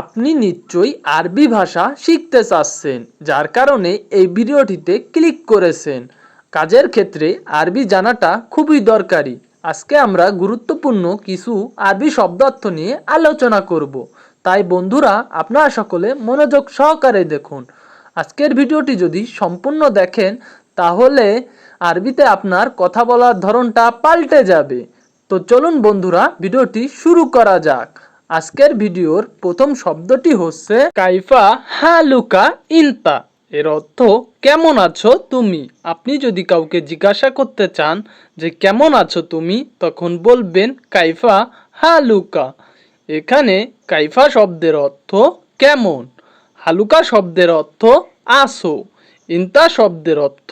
আপনি নিশ্চয়ই আরবি ভাষা শিখতে চাচ্ছেন, যার কারণে এই ভিডিওটিতে ক্লিক করেছেন। কাজের ক্ষেত্রে আরবি জানাটা খুবই দরকারি। আজকে আমরা গুরুত্বপূর্ণ কিছু আরবি শব্দার্থ নিয়ে আলোচনা করব। তাই বন্ধুরা, আপনারা সকলে মনোযোগ সহকারে দেখুন। আজকের ভিডিওটি যদি সম্পূর্ণ দেখেন, তাহলে আরবিতে আপনার কথা বলার ধরনটা পাল্টে যাবে। তো চলুন বন্ধুরা, ভিডিওটি শুরু করা যাক। আজকের ভিডিওর প্রথম শব্দটি হচ্ছে কাইফা হালুকা ইনতা। এর অর্থ, কেমন আছো তুমি? আপনি যদি কাউকে জিজ্ঞাসা করতে চান যে, কেমন আছো তুমি? তখন বলবেন, কাইফা হালুকা। এখানে কাইফা শব্দের অর্থ, কেমন? হালুকা শব্দের অর্থ, আসো। ইন্তা শব্দের অর্থ,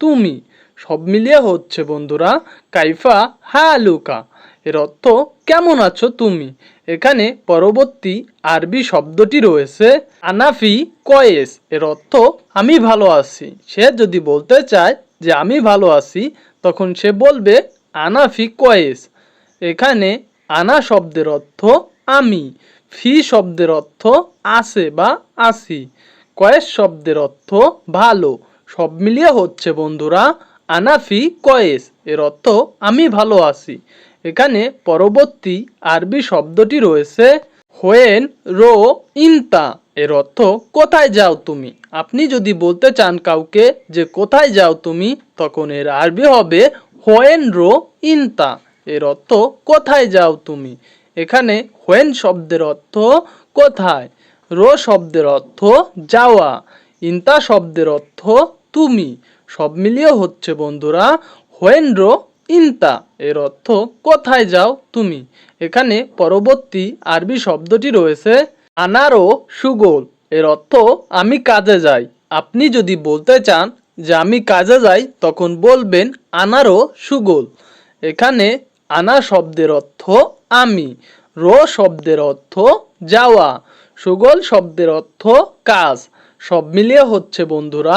তুমি। সব মিলিয়ে হচ্ছে বন্ধুরা, কাইফা হালুকা। এর অর্থ, কেমন আছো তুমি? এখানে পরবর্তী আরবি শব্দটি রয়েছে আনাফি কয়েস। এর অর্থ, আমি ভালো আছি। সে যদি বলতে চায় যে, আমি ভালো আছি, তখন সে বলবে, আনাফি কয়েস। এখানে আনা শব্দের অর্থ, আমি। ফি শব্দের অর্থ, আছে বা, আসি। কয়েস শব্দের অর্থ, ভালো। সব মিলিয়ে হচ্ছে বন্ধুরা, আনাফি কয়েস। এর অর্থ, আমি ভালো আছি। এখানে পরবর্তী আরবি শব্দটি রয়েছে হোয়েন রো ইনতা। এর অর্থ, কোথায় যাও তুমি? আপনি যদি বলতে চান কাউকে যে, কোথায় যাও তুমি? তখন এর আরবি হবে হোয়েন রো ইনতা। এর অর্থ, কোথায় যাও তুমি? এখানে হোয়েন শব্দের অর্থ, কোথায়? রো শব্দের অর্থ, যাওয়া। ইন্তা শব্দের অর্থ, তুমি। সব মিলিয়ে হচ্ছে বন্ধুরা, হোয়েন রো ইন্তা, এর অর্থ, কোথায় যাও তুমি? এখানে পরবর্তী আরবি শব্দটি রয়েছে, আনারো সুগোল এর অর্থ, আমি কাজে যাই। আপনি যদি বলতে চান যে, আমি কাজে যাই তখন বলবেন, আনারো সুগোল। এখানে, আনা শব্দের অর্থ, আমি। রো শব্দের অর্থ, যাওয়া। সুগোল শব্দের অর্থ, কাজ। সব মিলিয়ে হচ্ছে, বন্ধুরা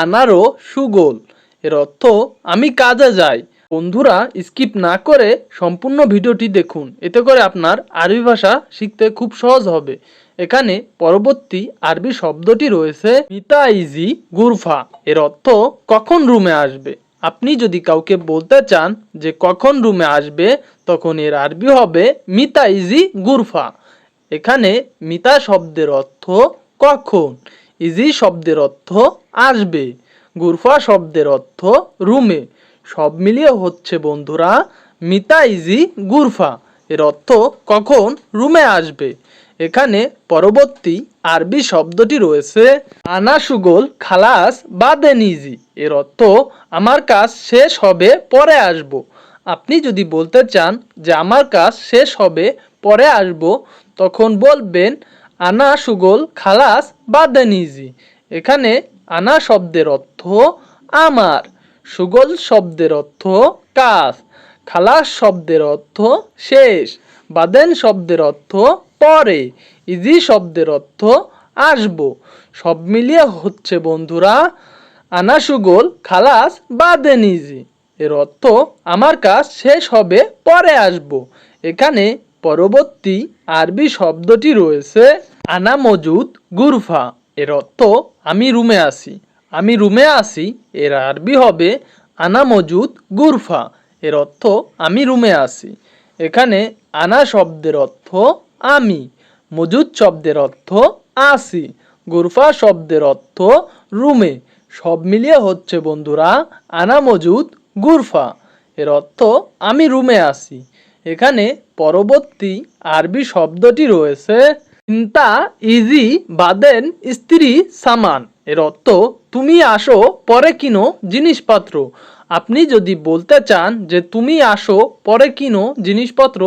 আনারও সুগোল। এর অর্থ, আমি কাজে যাই। বন্ধুরা স্কিপ না করে সম্পূর্ণ ভিডিওটি দেখুন। এতে করে আপনার আরবি ভাষা শিখতে খুব সহজ হবে। এখানে পরবর্তী আরবি শব্দটি রয়েছে মিতাইজি গুরফা। এর অর্থ কখন রুমে আসবে? আপনি যদি কাউকে বলতে চান যে কখন রুমে আসবে, তখন এর আরবি হবে মিতাইজি গুরফা। এখানে মিতা শব্দের অর্থ কখন, ইজি শব্দের অর্থ আসবে। গুরফা শব্দের অর্থ রুমে। সব মিলিয়ে হচ্ছে বন্ধুরা মিতা ইজি গুরফা। এর অর্থ কখন? রুমে আসবে। এখানে পরবর্তী আরবি শব্দটি রয়েছে আনা সুগোল খালাস বা দেনিজি এর অর্থ, আমার কাজ শেষ হবে, পরে আসব। আপনি যদি বলতে চান যে, আমার কাজ শেষ হবে, পরে আসব, তখন বলবেন আনা সুগোল খালাস বা দেনিজি এখানে আনা শব্দের অর্থ, আমার। সুগল শব্দের অর্থ কাজ, খালাস শব্দের অর্থ শেষ, বাদেন শব্দের অর্থ পরে, ইজি শব্দের অর্থ আসব। সব মিলিয়ে হচ্ছে, বন্ধুরা, আনা সুগল, খালাস বা দেন ইজি। এর অর্থ, আমার কাজ শেষ হবে, পরে আসব। এখানে পরবর্তী আরবি শব্দটি রয়েছে, আনা মজুদ, গুরফা। এর অর্থ, আমি রুমে আসি আমি রুমে আসি এর আরবি হবে আনা মজুদ গুরফা। এর অর্থ আমি রুমে আসি এখানে আনা শব্দের অর্থ আমি, মজুদ শব্দের অর্থ আসি, গুরফা শব্দের অর্থ রুমে। সব মিলিয়ে হচ্ছে বন্ধুরা আনা মজুদ গুরফা। এর অর্থ আমি রুমে আসি এখানে পরবর্তী আরবি শব্দটি রয়েছে চিন্তা ইজি বাদেন স্ত্রী সামান। এর অর্থ, তুমি আসো, পরে কিনো জিনিসপত্র। আপনি যদি বলতে চান যে, তুমি আসো, পরে কিনো জিনিসপত্র,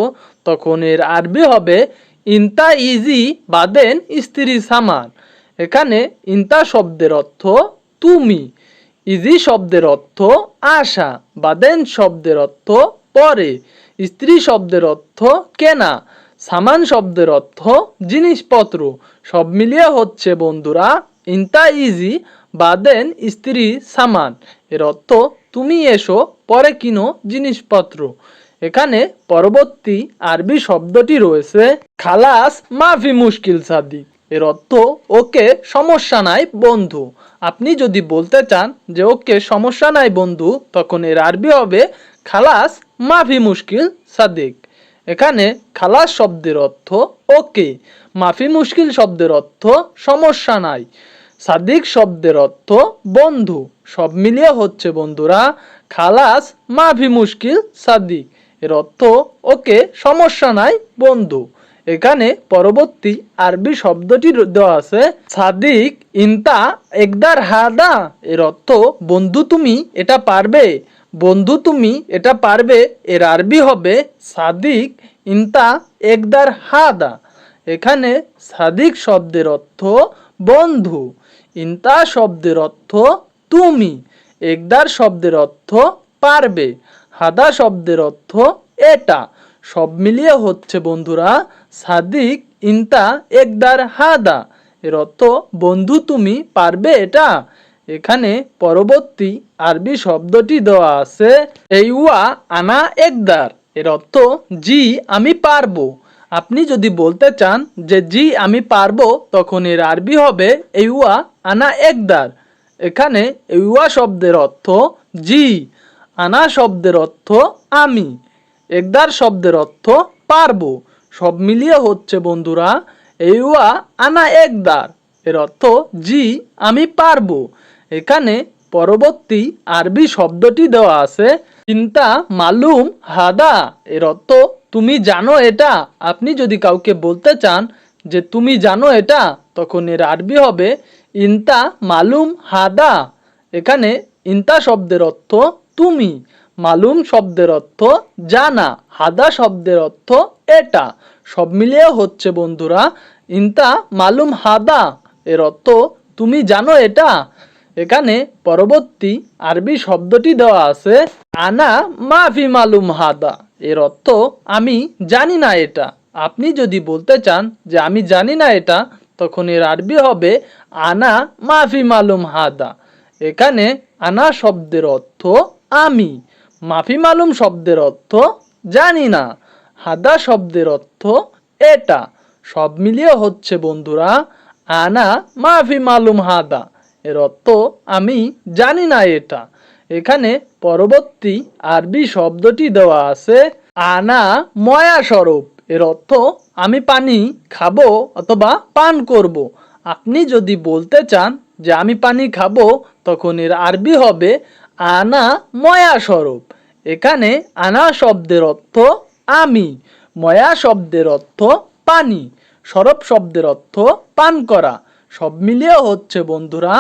তখন এর আরবি হবে, ইন্তা ইজি বাদেন স্ত্রী সামান। এখানে ইন্তা শব্দের অর্থ, তুমি। ইজি শব্দের অর্থ আশা বাদেন শব্দের অর্থ, পরে। স্ত্রী শব্দের অর্থ, কেনা। সামান শব্দের অর্থ, জিনিসপত্র। সব মিলিয়ে হচ্ছে, বন্ধুরা ইন্তা ইজি বা দেন স্ত্রী সামান। এর অর্থ, তুমি এসো, পরে কিনো জিনিসপত্র। এখানে পরবর্তী আরবি শব্দটি রয়েছে, খালাস, মাফি মুশকিল সাদিক। এর অর্থ, ওকে, সমস্যা নাই, বন্ধু। আপনি যদি বলতে চান যে, ওকে, সমস্যা নাই, বন্ধু, তখন এর আরবি হবে, খালাস, মাফি মুশকিল সাদিক। এখানে খালাস শব্দের অর্থ, ওকে। মাফি মুশকিল শব্দের অর্থ, সমস্যা নাই। সাদিক শব্দের অর্থ বন্ধু। সব মিলিয়ে হচ্ছে বন্ধুরা, খালাস মাফি মুশকিল সাদিক। এর অর্থ, ওকে, সমস্যা নাই, বন্ধু। এখানে পরবর্তী আরবি শব্দটি দেওয়া আছে, সাদিক ইনতা একদার হাদা। এর অর্থ, বন্ধু তুমি এটা পারবে, বন্ধু তুমি এটা পারবে, এর আরবি হবে সাদিক ইনতা একদার হাদা। এখানে সাদিক শব্দের অর্থ বন্ধু। ইনতা শব্দের অর্থ তুমি। একদার শব্দের অর্থ পারবে। হাদা শব্দের অর্থ এটা। সব মিলিয়ে হচ্ছে বন্ধুরা সাদিক, ইনতা, একদার, হাদা। এর অর্থ বন্ধু তুমি পারবে এটা। এখানে পরবর্তী আরবি শব্দটি দেওয়া আছে, এই উয়া আনা একদার। এর অর্থ জি, আমি পারব। আপনি যদি বলতে চান যে, জি, আমি পারব তখন এর আরবি হবে এই উয়া আনা একদার এখানে এইউয়া শব্দের অর্থ জি আনা শব্দের অর্থ আমি একদার শব্দের অর্থ পারব সব মিলিয়ে হচ্ছে, বন্ধুরা এই উয়া আনা একদার এর অর্থ জি, আমি পারব এখানে পরবর্তী আরবি শব্দটি দেওয়া আছে, চিন্তা মালুম হাদা এর অর্থ তুমি জানো এটা? আপনি যদি কাউকে বলতে চান যে তুমি জানো এটা, তখন এর আরবি হবে ইনতা মালুম হাদা। এখানে ইনতা শব্দের অর্থ তুমি, মালুম শব্দের অর্থ জানা, হাদা শব্দের অর্থ এটা। সব মিলিয়ে হচ্ছে বন্ধুরা, ইনতা মালুম হাদা, এর অর্থ তুমি জানো এটা। এখানে পরবর্তী আরবি শব্দটি দেওয়া আছে, আনা মাফি মালুম হাদা। এর অর্থ, আমি জানি না এটা। আপনি যদি বলতে চান যে, আমি জানি না এটা, তখন এর আরবি হবে, আনা মাফি মালুম হাদা। এখানে আনা শব্দের অর্থ, আমি। মাফি মালুম শব্দের অর্থ, জানি না। হাদা শব্দের অর্থ, এটা। সব মিলিয়ে হচ্ছে, বন্ধুরা, আনা মাফি মালুম হাদা। এর অর্থ আমি জানি না এটা। এখানে পরবর্তী আরবি শব্দটি দেওয়া আছে, আনা ময়া স্বরূপ এর অর্থ আমি পানি খাব অথবা পান করব। আপনি যদি বলতে চান যে আমি পানি খাব, তখন এর আরবি হবে আনা ময়া স্বরূপ এখানে আনা শব্দের অর্থ আমি, ময়া শব্দের অর্থ পানি সরব শব্দের অর্থ পান করা। সব মিলিয়ে হচ্ছে বন্ধুরা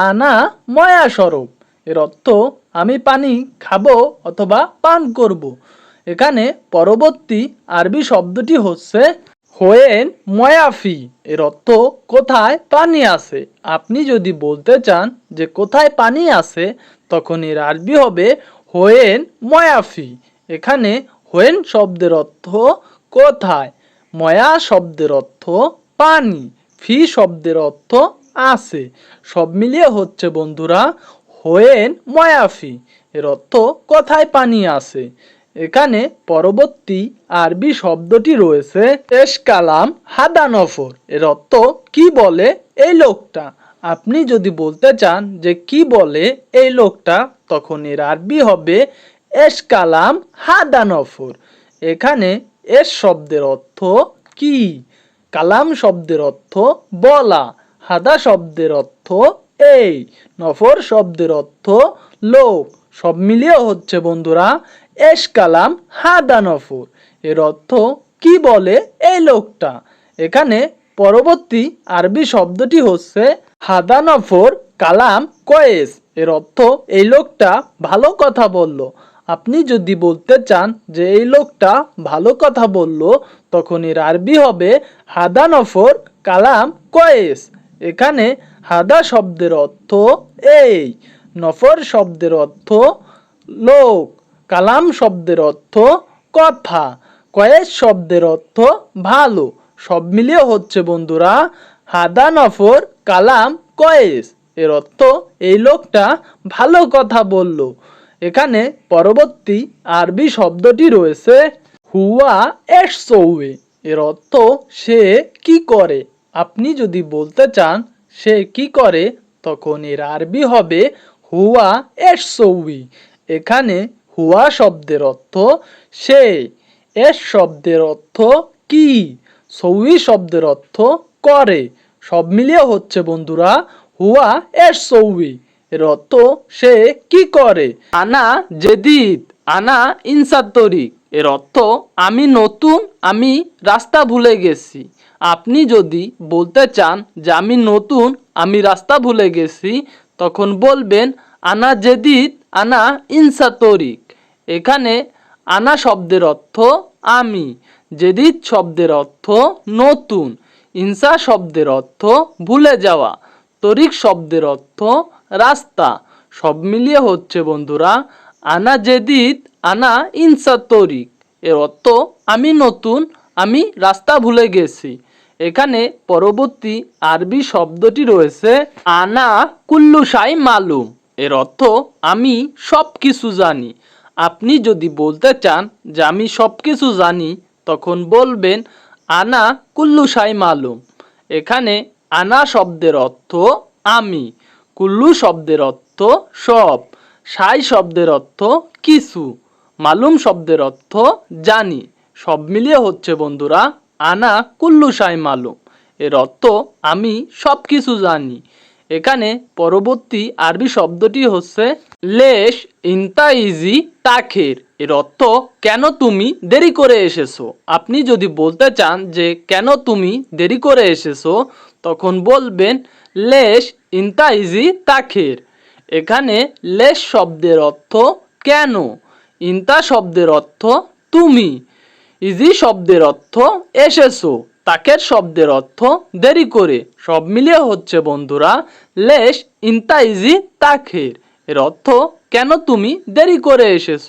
আনা ময়া স্বরূপ। এর অর্থ আমি পানি খাব অথবা পান করব। এখানে পরবর্তী আরবি শব্দটি হচ্ছে হোয়েন ময়াফি এর অর্থ কোথায় পানি আছে। আপনি যদি বলতে চান যে কোথায় পানি আছে, তখন এর আরবি হবে হোয়েন ময়াফি এখানে হোয়েন শব্দের অর্থ কোথায়, ময়া শব্দের অর্থ পানি। ফি শব্দের অর্থ আছে। সব মিলিয়ে হচ্ছে বন্ধুরা, হোয়েন ময়াফি এর অর্থ কোথায় পানি আছে। এখানে পরবর্তী আরবি শব্দটি রয়েছে এস কালাম হাদানফর এর অর্থ কি বলে? এই লোকটা। আপনি যদি বলতে চান যে কি বলে এই লোকটা, তখন এর আরবি হবে এস কালাম হাদানফর এখানে এস শব্দের অর্থ কি? কালাম শব্দের অর্থ বলা, হাদা শব্দের অর্থ এই, নফর শব্দের অর্থ লোক সব মিলিয়ে হচ্ছে বন্ধুরা, এস কালাম হাদা নফর। এর অর্থ কি বলে এই লোকটা? এখানে পরবর্তী আরবি শব্দটি হচ্ছে হাদা নফর কালাম কয়েস। এর অর্থ এই লোকটা ভালো কথা বলল আপনি যদি বলতে চান যে এই লোকটা ভালো কথা বলল, তখন এর আরবি হবে হাদা নফর কালাম কয়েস। এখানে হাদা শব্দের অর্থ এই, নফর শব্দের অর্থ লোক, কালাম শব্দের অর্থ কথা, কয়েস শব্দের অর্থ ভালো। সব মিলিয়ে হচ্ছে বন্ধুরা হাদা নফর কালাম কয়েস। এর অর্থ এই লোকটা ভালো কথা বলল। এখানে পরবর্তী আরবি শব্দটি রয়েছে হুয়া এস এর অর্থ সে কি করে? আপনি যদি বলতে চান সে কি করে, তখন এর আরবি হবে হুয়া এস এখানে হুয়া শব্দের অর্থ সে, এস শব্দের অর্থ কি, সৌই শব্দের অর্থ করে। সব মিলিয়ে হচ্ছে বন্ধুরা হুয়া এস সৌই অর্থ সে কি করে? আনা জেদিদ, আনা ইনসাত্তরিক এর অর্থ আমি নতুন, আমি রাস্তা ভুলে গেছি। আপনি যদি বলতে চান যে আমি নতুন, আমি রাস্তা ভুলে গেছি, তখন বলবেন, আনা জেদিদ, আনা ইনসাতরিক এখানে আনা শব্দের অর্থ আমি, জেদিদ শব্দের অর্থ নতুন, ইনসা শব্দের অর্থ ভুলে যাওয়া, তরিক শব্দের অর্থ রাস্তা। সব মিলিয়ে হচ্ছে বন্ধুরা, আনা জেদিদ আনা ইনসা তরিক। এর অর্থ, আমি নতুন, আমি রাস্তা ভুলে গেছি। এখানে পরবর্তী আরবি শব্দটি রয়েছে, আনা কুল্লুসাই মালুম। এর অর্থ, আমি সব কিছু জানি। আপনি যদি বলতে চান যে আমি সব কিছু জানি, তখন বলবেন, আনা কুল্লুসাই মালুম। এখানে আনা শব্দের অর্থ, আমি। কুল্লু শব্দের অর্থ সব, সাই শব্দের অর্থ কিছু, মালুম শব্দের অর্থ জানি। সব মিলিয়ে হচ্ছে বন্ধুরা, আনা কুল্লু সাই মালুম। এর অর্থ আমি সব কিছু জানি। এখানে পরবর্তী আরবি শব্দটি হচ্ছে লেশ, ইনতা ইজি, তাখের। এর অর্থ কেন তুমি দেরি করে এসেছ? আপনি যদি বলতে চান যে কেন তুমি দেরি করে এসেছ, তখন বলবেন লেশ ইনতা ইজি তাখের। এখানে লেস শব্দের অর্থ কেন? ইনতা শব্দের অর্থ তুমি। ইজি শব্দের অর্থ এসেছ। তাকের শব্দের অর্থ দেরি করে। সব মিলিয়ে হচ্ছে বন্ধুরা, লেশ ইনতা ইজি তাখের। এর অর্থ কেন তুমি দেরি করে এসেছ?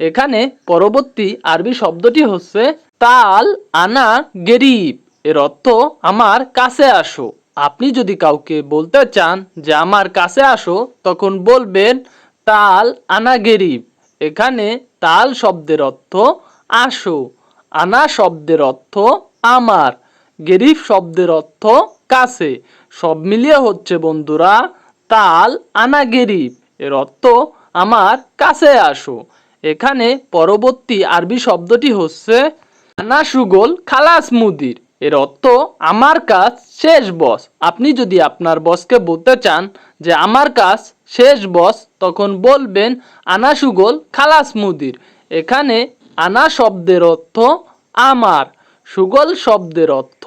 এখানে পরবর্তী আরবি শব্দটি হচ্ছে তাল আনা গেরিব। এর অর্থ আমার কাছে আসো। আপনি যদি কাউকে বলতে চান যে আমার কাছে আসো, তখন বলবেন, তাল আনা গেরিব। এখানে তাল শব্দের অর্থ, আসো। আনা শব্দের অর্থ, আমার। গেরিব শব্দের অর্থ, কাছে। সব মিলিয়ে হচ্ছে, বন্ধুরা, তাল আনা গেরিব। এর অর্থ, আমার কাছে আসো। এখানে পরবর্তী আরবি শব্দটি হচ্ছে, আনা সুগোল খালাস মুদির। এর অর্থ, আমার কাজ শেষ, বস। আপনি যদি আপনার বসকে বলতে চান যে, আমার কাজ শেষ, বস, তখন বলবেন, আনা সুগোল খালাস মুদির। এখানে আনা শব্দের অর্থ, আমার। সুগল শব্দের অর্থ,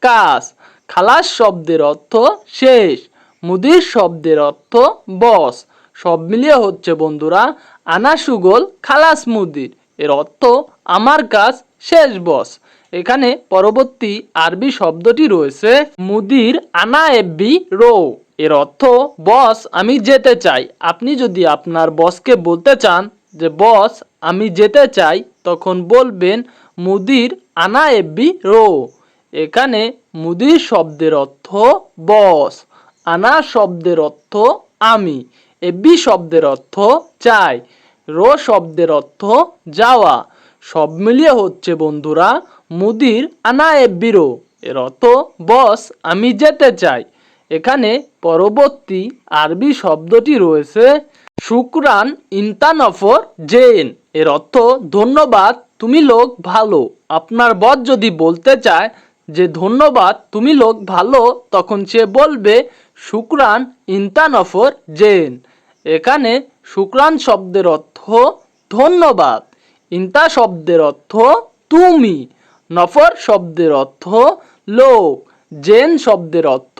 কাজ। খালাস শব্দের অর্থ, শেষ। মুদির শব্দের অর্থ, বস। সব মিলিয়ে হচ্ছে, বন্ধুরা, আনা সুগল খালাস মুদির। এর অর্থ, আমার কাজ শেষ, বস। এখানে পরবর্তী আরবি শব্দটি রয়েছে মুদির আনা এব্বি রো। এর অর্থ, বস, আমি যেতে চাই। আপনি যদি আপনার বসকে বলতে চান যে, বস, আমি যেতে চাই, তখন বলবেন মুদির আনা এব্বি রো। এখানে মুদির শব্দের অর্থ, বস। আনা শব্দের অর্থ, আমি। এব্বি শব্দের অর্থ, চাই। রো শব্দের অর্থ, যাওয়া। সব মিলিয়ে হচ্ছে, বন্ধুরা মুদির আনা এব্বিরো এর অর্থ, বস, আমি যেতে চাই। এখানে পরবর্তী আরবি শব্দটি রয়েছে, শুক্রান ইন্তানফর জেন এর অর্থ, ধন্যবাদ, তুমি লোক ভালো। আপনার বস যদি বলতে চায় যে, ধন্যবাদ, তুমি লোক ভালো, তখন সে বলবে, শুক্রান ইন্তানফর জেন এখানে শুক্রান শব্দের অর্থ, ধন্যবাদ। ইন্তা শব্দের অর্থ, তুমি। নফর শব্দের অর্থ লোক, জেন শব্দের অর্থ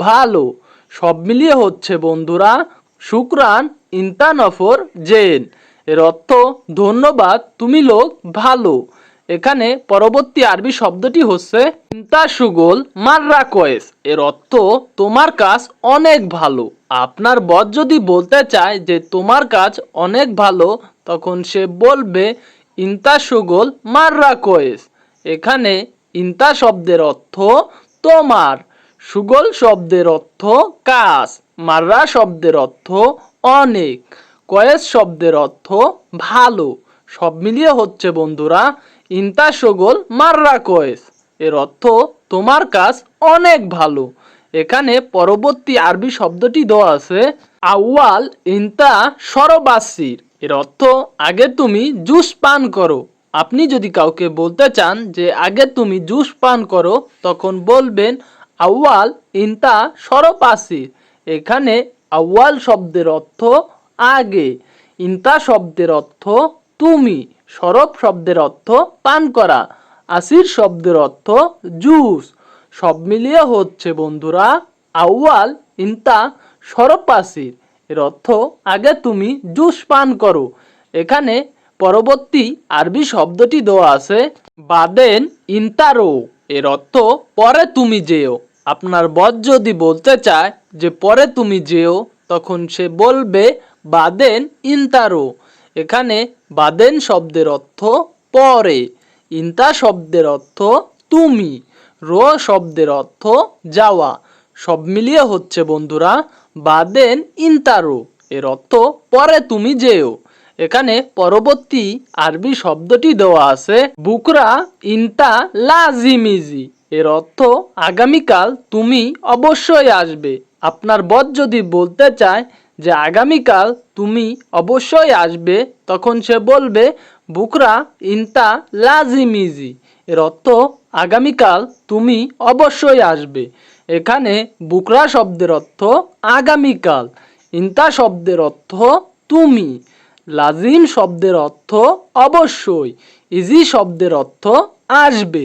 ভালো। সব মিলিয়ে হচ্ছে বন্ধুরা শুক্রান ইন্তা, নফর, জেন। এর অর্থ ধন্যবাদ, তুমি লোক, ভালো। এখানে পরবর্তী আরবি শব্দটি হচ্ছে ইন্তা, সুগোল, মাররা, কয়েস। এর অর্থ তোমার কাজ অনেক ভালো। আপনার বস যদি বলতে চায় যে তোমার কাজ অনেক ভালো, তখন সে বলবে ইন্তা, সুগোল, মাররা, কয়েস। এখানে ইন্তা শব্দের অর্থ তোমার, সুগল শব্দের অর্থ কাজ, মাররা শব্দের অর্থ অনেক, কয়েস শব্দের অর্থ ভালো। সব মিলিয়ে হচ্ছে বন্ধুরা, ইন্তা, সগোল, মাররা, কয়েস। এর অর্থ তোমার কাজ অনেক ভালো। এখানে পরবর্তী আরবি শব্দটি দেওয়া আছে, আউয়াল, ইন্তা, সরবাসির। এর অর্থ আগে তুমি জুস পান করো। আপনি যদি কাউকে বলতে চান যে আগে তুমি জুস পান করো, তখন বলবেন, আউয়াল ইন্তা সরপাসির এখানে আউয়াল শব্দের অর্থ আগে, ইন্তা শব্দের অর্থ তুমি সরব শব্দের অর্থ পান করা, আসির শব্দের অর্থ জুস। সব মিলিয়ে হচ্ছে বন্ধুরা, আউয়াল ইন্তা সরপাসির। এর অর্থ আগে তুমি জুস পান করো। এখানে পরবর্তী আরবি শব্দটি দেওয়া আছে বাদেন ইন্তারো। এর অর্থ, পরে তুমি যেও। আপনার বদ যদি বলতে চায় যে, পরে তুমি যেও, তখন সে বলবে, বাদেন ইন্তারো। এখানে বাদেন শব্দের অর্থ, পরে। ইন্তা শব্দের অর্থ, তুমি। রো শব্দের অর্থ, যাওয়া। সব মিলিয়ে হচ্ছে, বন্ধুরা, বাদেন ইন্তারো। এর অর্থ, পরে তুমি যেও। এখানে পরবর্তী আরবি শব্দটি দেওয়া আছে, বুকরা ইন্তা লাজিমিজি। এর অর্থ, আগামীকাল তুমি অবশ্যই আসবে। আপনার বদ যদি বলতে চায় যে, আগামীকাল তুমি অবশ্যই আসবে, তখন সে বলবে, বুকরা ইন্তা লাজিমিজি। এর অর্থ, আগামীকাল তুমি অবশ্যই আসবে। এখানে বুকরা শব্দের অর্থ, আগামীকাল। ইন্তা শব্দের অর্থ, তুমি। লাজিম শব্দের অর্থ অবশ্যই, ইজি শব্দের অর্থ আসবে।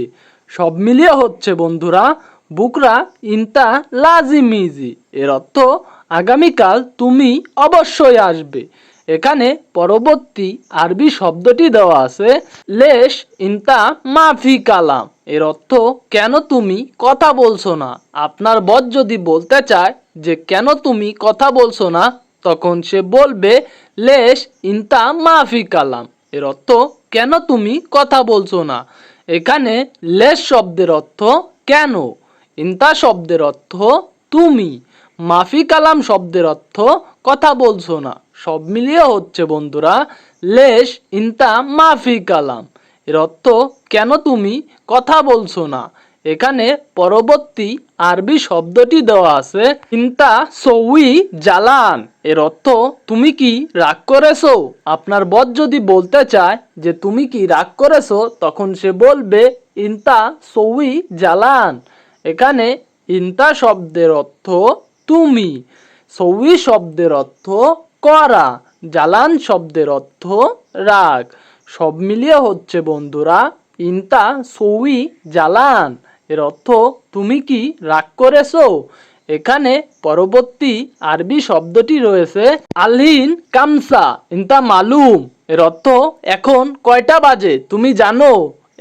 সব মিলিয়ে হচ্ছে বন্ধুরা, বুকরা ইন্তা লাজিম ইজি এর অর্থ আগামীকাল তুমি অবশ্যই আসবে। এখানে পরবর্তী আরবি শব্দটি দেওয়া আছে, লেশ ইন্তা মাফি কালাম, এর অর্থ কেন তুমি কথা বলছো না? আপনার বদ যদি বলতে চায় যে কেন তুমি কথা বলছো না তখন সে বলবে, লেশ ইন্তা মাফি কালাম। এর অর্থ, কেন তুমি কথা বলছো না? এখানে লেশ শব্দের অর্থ, কেন? ইন্তা শব্দের অর্থ, তুমি। মাফি কালাম শব্দের অর্থ, কথা বলছো না। সব মিলিয়ে হচ্ছে, বন্ধুরা, লেশ ইন্তা মাফি কালাম। এর অর্থ, কেন তুমি কথা বলছো না? এখানে পরবর্তী আরবি শব্দটি দেওয়া আছে, ইন্তা সউই জালান। এর অর্থ, তুমি কি রাগ করেছ? আপনার বদ যদি বলতে চায় যে, তুমি কি রাগ করেছ? তখন সে বলবে, ইন্তা সউই জালান। এখানে ইন্তা শব্দের অর্থ, তুমি। সউই শব্দের অর্থ, করা। জালান শব্দের অর্থ, রাগ। সব মিলিয়ে হচ্ছে, বন্ধুরা, ইন্তা সউই জালান। এর অর্থ তুমি কি রাগ করেছ? এখানে পরবর্তী আরবি শব্দটি রয়েছে আলহিন কামসা, ইন্তা মালুম। এর অর্থ, এখন কয়টা বাজে তুমি জানো?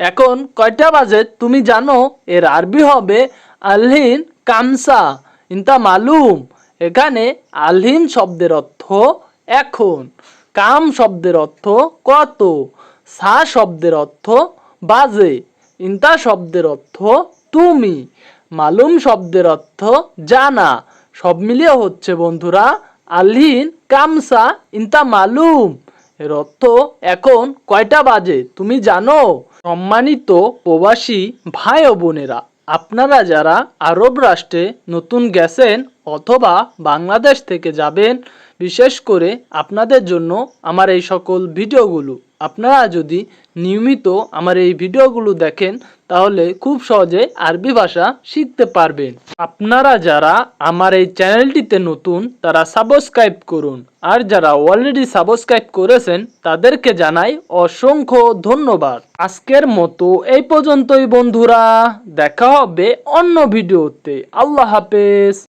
এখন কয়টা বাজে তুমি জানো? এর আরবি হবে আলহিন কামসা, ইন্তা মালুম। এখানে আলহিন শব্দের অর্থ, এখন। কাম শব্দের অর্থ, কত? সা শব্দের অর্থ, বাজে। ইন্তা শব্দের অর্থ তুমি, মালুম শব্দের অর্থ জানা। সব মিলিয়ে হচ্ছে বন্ধুরা আলহিন, কামসা, ইন্তা মালুম। এর অর্থ এখন কয়টা বাজে তুমি জানো? সম্মানিত প্রবাসী ভাই ও বোনেরা, আপনারা যারা আরব রাষ্ট্রে নতুন গেছেন অথবা বাংলাদেশ থেকে যাবেন, বিশেষ করে আপনাদের জন্য আমার এই সকল ভিডিওগুলো। আপনারা যদি নিয়মিত আমার এই ভিডিওগুলো দেখেন, তাহলে খুব সহজে আরবি ভাষা শিখতে পারবেন। আপনারা যারা আমার এই চ্যানেলটিতে নতুন, তারা সাবস্ক্রাইব করুন। আর যারা অলরেডি সাবস্ক্রাইব করেছেন, তাদেরকে জানাই অসংখ্য ধন্যবাদ। আজকের মতো এই পর্যন্তই বন্ধুরা। দেখা হবে অন্য ভিডিওতে। আল্লাহ হাফেজ।